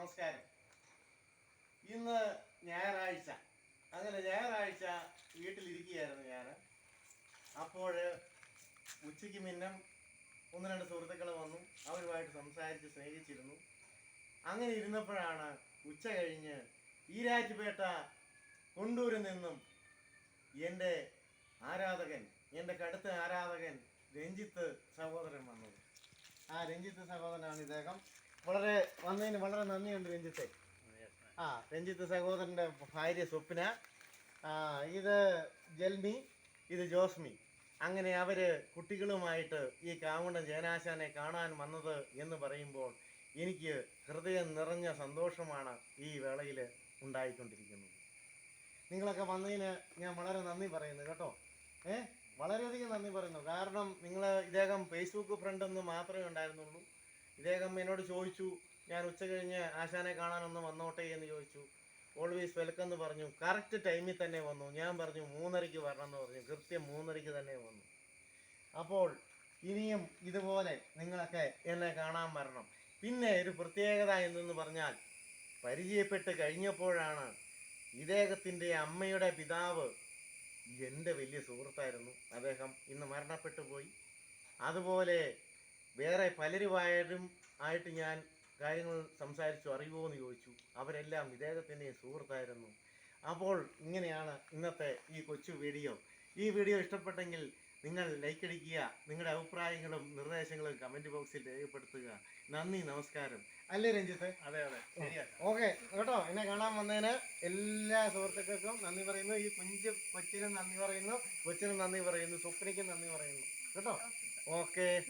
നമസ്കാരം. ഇന്ന് ഞായറാഴ്ച. അങ്ങനെ ഞായറാഴ്ച വീട്ടിലിരിക്കുകയായിരുന്നു ഞാൻ അപ്പോൾ ഉച്ചയ്ക്ക് മുന്നം ഒന്ന് രണ്ട് സുഹൃത്തുക്കൾ വന്നു. അവരുമായിട്ട് സംസാരിച്ച് സ്നേഹിച്ചിരുന്നു. അങ്ങനെ ഇരുന്നപ്പോഴാണ് ഉച്ച കഴിഞ്ഞ് ഈരാറ്റുപേട്ട കൊണ്ടൂരിൽ നിന്നും എന്റെ ആരാധകൻ എന്റെ കടുത്ത ആരാധകൻ രഞ്ജിത്ത് സഹോദരൻ വന്നത്. ആ രഞ്ജിത്ത് സഹോദരനാണ് ഇദ്ദേഹം. വളരെ വന്നതിന് വളരെ നന്ദിയുണ്ട് രഞ്ജിത്തെ. ആ രഞ്ജിത്ത് സഹോദരന്റെ ഭാര്യ സ്വപ്ന. ഇത് ജൽമി ഇത് ജോസ്മി. അങ്ങനെ അവർ കുട്ടികളുമായിട്ട് ഈ കാവുണ്ടൻ ജയനാശാനെ കാണാൻ വന്നത് എന്ന് പറയുമ്പോൾ എനിക്ക് ഹൃദയം നിറഞ്ഞ സന്തോഷമാണ് ഈ വേളയിൽ ഉണ്ടായിക്കൊണ്ടിരിക്കുന്നത്. നിങ്ങളൊക്കെ വന്നതിന് ഞാൻ വളരെ നന്ദി പറയുന്നു കേട്ടോ. ഏ? വളരെയധികം നന്ദി പറയുന്നു. കാരണം നിങ്ങൾ ഇദ്ദേഹം ഫേസ്ബുക്ക് ഫ്രണ്ട് എന്ന് മാത്രമേ ഉണ്ടായിരുന്നുള്ളൂ. ഇദ്ദേഹം എന്നോട് ചോദിച്ചു ഞാൻ ഉച്ച കഴിഞ്ഞ് ആശാനെ കാണാനൊന്ന് വന്നോട്ടെ? എന്ന് ചോദിച്ചു. ഓൾവേസ് വെൽക്കം എന്ന് പറഞ്ഞു. കറക്റ്റ് ടൈമിൽ തന്നെ വന്നു. ഞാൻ പറഞ്ഞു മൂന്നരയ്ക്ക് വരണം എന്ന് പറഞ്ഞു. കൃത്യം മൂന്നരയ്ക്ക് തന്നെ വന്നു. അപ്പോൾ ഇനിയും ഇതുപോലെ നിങ്ങളൊക്കെ എന്നെ കാണാൻ വരണം. പിന്നെ ഒരു പ്രത്യേകത എന്തെന്ന് പറഞ്ഞാൽ പരിചയപ്പെട്ട് കഴിഞ്ഞപ്പോഴാണ് ഇദ്ദേഹത്തിന്റെ അമ്മയുടെ പിതാവ് എന്റെ വലിയ സുഹൃത്തായിരുന്നു. അദ്ദേഹം ഇന്ന് മരണപ്പെട്ടു പോയി. അതുപോലെ വേറെ പലരുമായാലും ആയിട്ട് ഞാൻ കാര്യങ്ങൾ സംസാരിച്ചു അറിയുമോ എന്ന് ചോദിച്ചു. അവരെല്ലാം ഇദ്ദേഹത്തിന്റെ സുഹൃത്തായിരുന്നു. അപ്പോൾ ഇങ്ങനെയാണ് ഇന്നത്തെ ഈ കൊച്ചു വീഡിയോ. ഈ വീഡിയോ ഇഷ്ടപ്പെട്ടെങ്കിൽ നിങ്ങൾ ലൈക്ക് അടിക്കുക നിങ്ങളുടെ അഭിപ്രായങ്ങളും നിർദ്ദേശങ്ങളും കമന്റ് ബോക്സിൽ രേഖപ്പെടുത്തുക. നന്ദി നമസ്കാരം. അല്ലേ രഞ്ജിത്ത്? അതെ അതെ. ഓക്കെ കേട്ടോ. എന്നെ കാണാൻ വന്നതിന് എല്ലാ സുഹൃത്തുക്കൾക്കും നന്ദി പറയുന്നു. ഈ കുഞ്ച് കൊച്ചിനും നന്ദി പറയുന്നു. കൊച്ചിനും നന്ദി പറയുന്നു. സ്വപ്നയ്ക്കും നന്ദി പറയുന്നു. കേട്ടോ? ഓക്കെ.